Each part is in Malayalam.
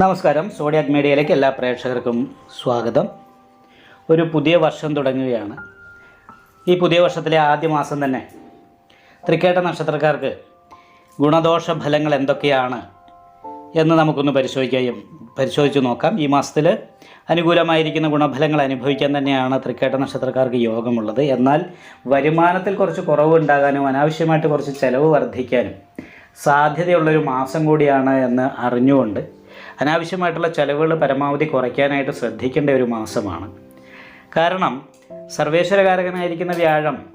നമസ്കാരം. സോഡിയാക് മീഡിയയിലേക്ക് എല്ലാ പ്രേക്ഷകർക്കും സ്വാഗതം. ഒരു പുതിയ വർഷം തുടങ്ങുകയാണ്. ഈ പുതിയ വർഷത്തിലെ ആദ്യ മാസം തന്നെ തൃക്കേട്ട നക്ഷത്രക്കാർക്ക് ഗുണദോഷ ഫലങ്ങൾ എന്തൊക്കെയാണ് എന്ന് നമുക്കൊന്ന് പരിശോധിക്കുകയും പരിശോധിച്ച് നോക്കാം. ഈ മാസത്തിൽ അനുകൂലമായിരിക്കുന്ന ഗുണഫലങ്ങൾ അനുഭവിക്കാൻ തന്നെയാണ് തൃക്കേട്ട നക്ഷത്രക്കാർക്ക് യോഗമുള്ളത്. എന്നാൽ വരുമാനത്തിൽ കുറച്ച് കുറവ് ഉണ്ടാകാനും അനാവശ്യമായിട്ട് കുറച്ച് ചിലവ് വർദ്ധിക്കാനും സാധ്യതയുള്ളൊരു മാസം കൂടിയാണ് എന്ന് അറിഞ്ഞുകൊണ്ട് അനാവശ്യമായിട്ടുള്ള ചിലവുകൾ പരമാവധി കുറയ്ക്കാനായിട്ട് ശ്രദ്ധിക്കേണ്ട ഒരു മാസമാണ്. കാരണം സർവേശ്വരകാരകനായിരിക്കുന്ന വ്യാഴം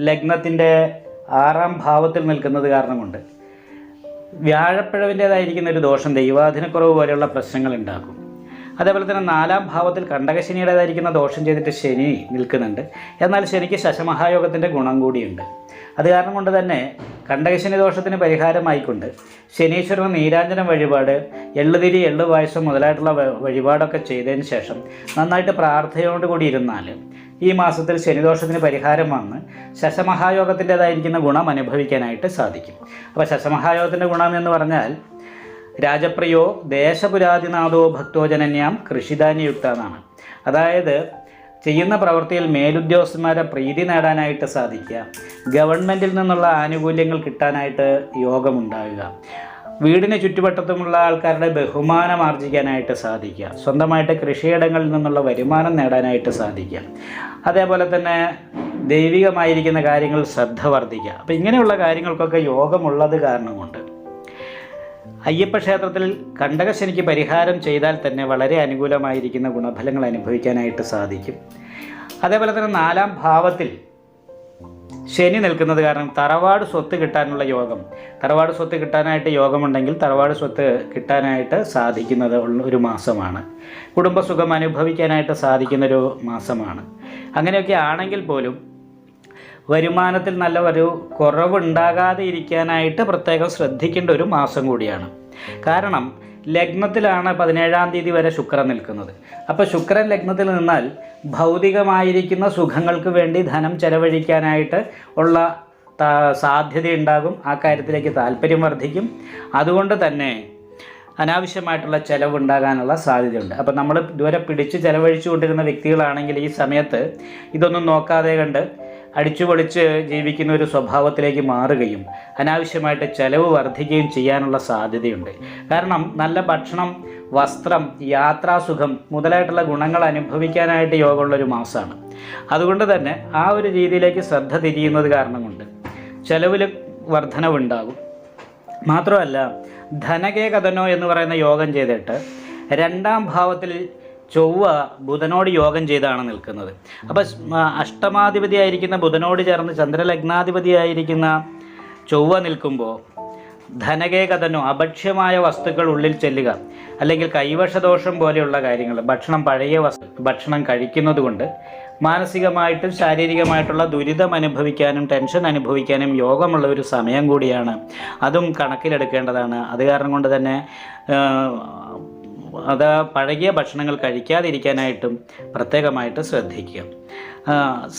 ലഗ്നത്തിന്റെ ആറാം ഭാവത്തിൽ നിൽക്കുന്നത് കാരണമുണ്ട്. വ്യാഴപ്പിഴവിന്റേതായിരിക്കുന്ന ഒരു ദോഷം ദൈവാധീനക്കുറവ് പോലെയുള്ള പ്രശ്നങ്ങൾ ഉണ്ടാക്കും. അതേപോലെ തന്നെ നാലാം ഭാവത്തിൽ കണ്ടകശനിയുടേതായിരിക്കുന്ന ദോഷം ചെയ്തിട്ട് ശനി നിൽക്കുന്നുണ്ട്. എന്നാൽ ശനിക്ക് ശശമഹായോഗത്തിന്റെ ഗുണം കൂടിയുണ്ട്. അത് കാരണം കൊണ്ട് തന്നെ കണ്ടകശനി ദോഷത്തിന് പരിഹാരമായിക്കൊണ്ട് ശനീശ്വരൻ നീരാഞ്ജന വഴിപാട് എള്ളുതിരി എള്ളു പായസം മുതലായിട്ടുള്ള വഴിപാടൊക്കെ ചെയ്തതിന് ശേഷം നന്നായിട്ട് പ്രാർത്ഥനയോട് കൂടി ഇരുന്നാൽ ഈ മാസത്തിൽ ശനിദോഷത്തിന് പരിഹാരം വന്ന് ശശമഹായോഗത്തിന്റെതായിരിക്കുന്ന ഗുണം അനുഭവിക്കാനായിട്ട് സാധിക്കും. അപ്പോൾ ശശമഹായോഗത്തിന്റെ ഗുണം എന്ന് പറഞ്ഞാൽ രാജപ്രിയോ ദേശപുരാതിനാഥോ ഭക്തോജനന്യാം കൃഷിധാന്യയുക്ത എന്നാണ് അതായത് ചെയ്യുന്ന പ്രവൃത്തിയിൽ മേലുദ്യോഗസ്ഥന്മാരെ പ്രീതി നേടാനായിട്ട് സാധിക്കുക ഗവൺമെന്റിൽ നിന്നുള്ള ആനുകൂല്യങ്ങൾ കിട്ടാനായിട്ട് യോഗമുണ്ടാവുക വീടിന് ചുറ്റുവട്ടത്തുമുള്ള ആൾക്കാരുടെ ബഹുമാനം ആർജിക്കാനായിട്ട് സാധിക്കുക സ്വന്തമായിട്ട് കൃഷിയിടങ്ങളിൽ നിന്നുള്ള വരുമാനം നേടാനായിട്ട് സാധിക്കുക അതേപോലെ തന്നെ ദൈവികമായിരിക്കുന്ന കാര്യങ്ങൾ ശ്രദ്ധ വർദ്ധിക്കുക. അപ്പോൾ ഇങ്ങനെയുള്ള കാര്യങ്ങൾക്കൊക്കെ യോഗമുള്ളത് കാരണം കൊണ്ട് അയ്യപ്പ ക്ഷേത്രത്തിൽ കണ്ടകശനിക്ക് പരിഹാരം ചെയ്താൽ തന്നെ വളരെ അനുകൂലമായിരിക്കുന്ന ഗുണഫലങ്ങൾ അനുഭവിക്കാനായിട്ട് സാധിക്കും. അതേപോലെ തന്നെ നാലാം ഭാവത്തിൽ ശനി നിൽക്കുന്നത് കാരണം തറവാട് സ്വത്ത് കിട്ടാനുള്ള യോഗം. തറവാട് സ്വത്ത് കിട്ടാനായിട്ട് യോഗമുണ്ടെങ്കിൽ തറവാട് സ്വത്ത് കിട്ടാനായിട്ട് സാധിക്കുന്നത് ഒരു മാസമാണ്. കുടുംബസുഖം അനുഭവിക്കാനായിട്ട് സാധിക്കുന്നൊരു മാസമാണ്. അങ്ങനെയൊക്കെ ആണെങ്കിൽ പോലും വരുമാനത്തിൽ നല്ല ഒരു കുറവുണ്ടാകാതെ ഇരിക്കാനായിട്ട് പ്രത്യേകം ശ്രദ്ധിക്കേണ്ട ഒരു മാസം കൂടിയാണ്. കാരണം ലഗ്നത്തിലാണ് പതിനേഴാം തീയതി വരെ ശുക്രൻ നിൽക്കുന്നത്. അപ്പോൾ ശുക്രൻ ലഗ്നത്തിൽ നിന്നാൽ ഭൗതികമായിരിക്കുന്ന സുഖങ്ങൾക്ക് വേണ്ടി ധനം ചെലവഴിക്കാനായിട്ട് ഉള്ള സാധ്യത ഉണ്ടാകും ആ കാര്യത്തിലേക്ക് താല്പര്യം വർദ്ധിക്കും. അതുകൊണ്ട് തന്നെ അനാവശ്യമായിട്ടുള്ള ചിലവുണ്ടാകാനുള്ള സാധ്യതയുണ്ട്. അപ്പോൾ നമ്മൾ ഇതുവരെ പിടിച്ച് ചിലവഴിച്ചു കൊണ്ടിരുന്ന വ്യക്തികളാണെങ്കിൽ ഈ സമയത്ത് ഇതൊന്നും നോക്കാതെ കണ്ട് അടിച്ചു പൊളിച്ച് ജീവിക്കുന്ന ഒരു സ്വഭാവത്തിലേക്ക് മാറുകയും അനാവശ്യമായിട്ട് ചെലവ് വർദ്ധിക്കുകയും ചെയ്യാനുള്ള സാധ്യതയുണ്ട്. കാരണം നല്ല ഭക്ഷണം വസ്ത്രം യാത്രാസുഖം മുതലായിട്ടുള്ള ഗുണങ്ങൾ അനുഭവിക്കാനായിട്ട് യോഗമുള്ള ഒരു മാസമാണ്. അതുകൊണ്ട് തന്നെ ആ ഒരു രീതിയിലേക്ക് ശ്രദ്ധ തിരിയുന്നത് കാരണം കൊണ്ട് ചെലവിൽ വർധനവുണ്ടാകും. മാത്രമല്ല ധനകേ കഥനോ എന്ന് പറയുന്ന യോഗം ചെയ്തിട്ട് രണ്ടാം ഭാവത്തിൽ ചൊവ്വ ബുധനോട് യോഗം ചെയ്താണ് നിൽക്കുന്നത്. അപ്പോൾ അഷ്ടമാധിപതിയായിരിക്കുന്ന ബുധനോട് ചേർന്ന് ചന്ദ്രലഗ്നാധിപതി ആയിരിക്കുന്ന ചൊവ്വ നിൽക്കുമ്പോൾ ധനകേകതനോ അഭക്ഷ്യമായ വസ്തുക്കൾ ഉള്ളിൽ ചെല്ലുക അല്ലെങ്കിൽ കൈവശദോഷം പോലെയുള്ള കാര്യങ്ങൾ ഭക്ഷണം പഴയ വസ്തു ഭക്ഷണം കഴിക്കുന്നത് കൊണ്ട് മാനസികമായിട്ടും ശാരീരികമായിട്ടുള്ള ദുരിതം അനുഭവിക്കാനും ടെൻഷൻ അനുഭവിക്കാനും യോഗമുള്ള ഒരു സമയം കൂടിയാണ്. അതും കണക്കിലെടുക്കേണ്ടതാണ്. അത് കാരണം കൊണ്ട് തന്നെ അത് പഴകിയ ഭക്ഷണങ്ങൾ കഴിക്കാതിരിക്കാനായിട്ടും പ്രത്യേകമായിട്ട് ശ്രദ്ധിക്കുക.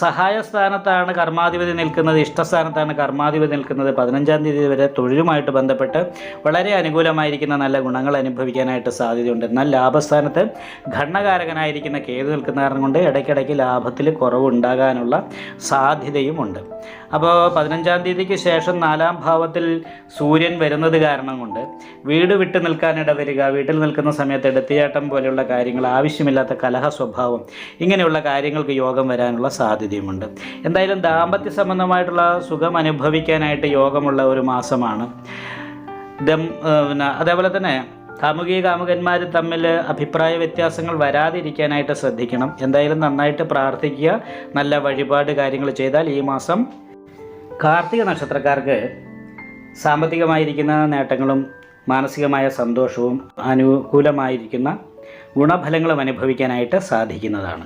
സഹായ സ്ഥാനത്താണ് കർമാധിപതി നിൽക്കുന്നത് ഇഷ്ടസ്ഥാനത്താണ് കർമാധിപതി നിൽക്കുന്നത്. പതിനഞ്ചാം തീയതി വരെ തൊഴിലുമായിട്ട് ബന്ധപ്പെട്ട് വളരെ അനുകൂലമായിരിക്കുന്ന നല്ല ഗുണങ്ങൾ അനുഭവിക്കാനായിട്ട് സാധ്യതയുണ്ട്. എന്നാൽ ലാഭസ്ഥാനത്ത് ഘടനകാരകനായിരിക്കുന്ന കേതു നിൽക്കുന്ന കാരണം കൊണ്ട് ഇടയ്ക്കിടയ്ക്ക് ലാഭത്തിൽ കുറവുണ്ടാകാനുള്ള സാധ്യതയുമുണ്ട്. അപ്പോൾ പതിനഞ്ചാം തീയതിക്ക് ശേഷം നാലാം ഭാവത്തിൽ സൂര്യൻ വരുന്നത് കാരണം കൊണ്ട് വീട് വിട്ടു നിൽക്കാനിട വരിക വീട്ടിൽ നിൽക്കുന്ന സമയത്ത് എടുത്തിയാട്ടം പോലെയുള്ള കാര്യങ്ങൾ ആവശ്യമില്ലാത്ത കലഹ സ്വഭാവം ഇങ്ങനെയുള്ള കാര്യങ്ങൾക്ക് യോഗം വരാനുള്ള സാധ്യതയുമുണ്ട്. എന്തായാലും ദാമ്പത്യ സംബന്ധമായിട്ടുള്ള സുഖം അനുഭവിക്കാനായിട്ട് യോഗമുള്ള ഒരു മാസമാണ്. ദം അതേപോലെ തന്നെ കാമുകി കാമുകന്മാർ തമ്മിൽ അഭിപ്രായ വ്യത്യാസങ്ങൾ വരാതിരിക്കാനായിട്ട് ശ്രദ്ധിക്കണം. എന്തായാലും നന്നായിട്ട് പ്രാർത്ഥിക്കുക നല്ല വഴിപാട് കാര്യങ്ങൾ ചെയ്താൽ ഈ മാസം കാർത്തിക നക്ഷത്രക്കാർക്ക് സാമ്പത്തികമായിരിക്കുന്ന നേട്ടങ്ങളും മാനസികമായ സന്തോഷവും അനുകൂലമായിരിക്കുന്ന ഗുണഫലങ്ങളും അനുഭവിക്കാനായിട്ട് സാധിക്കുന്നതാണ്.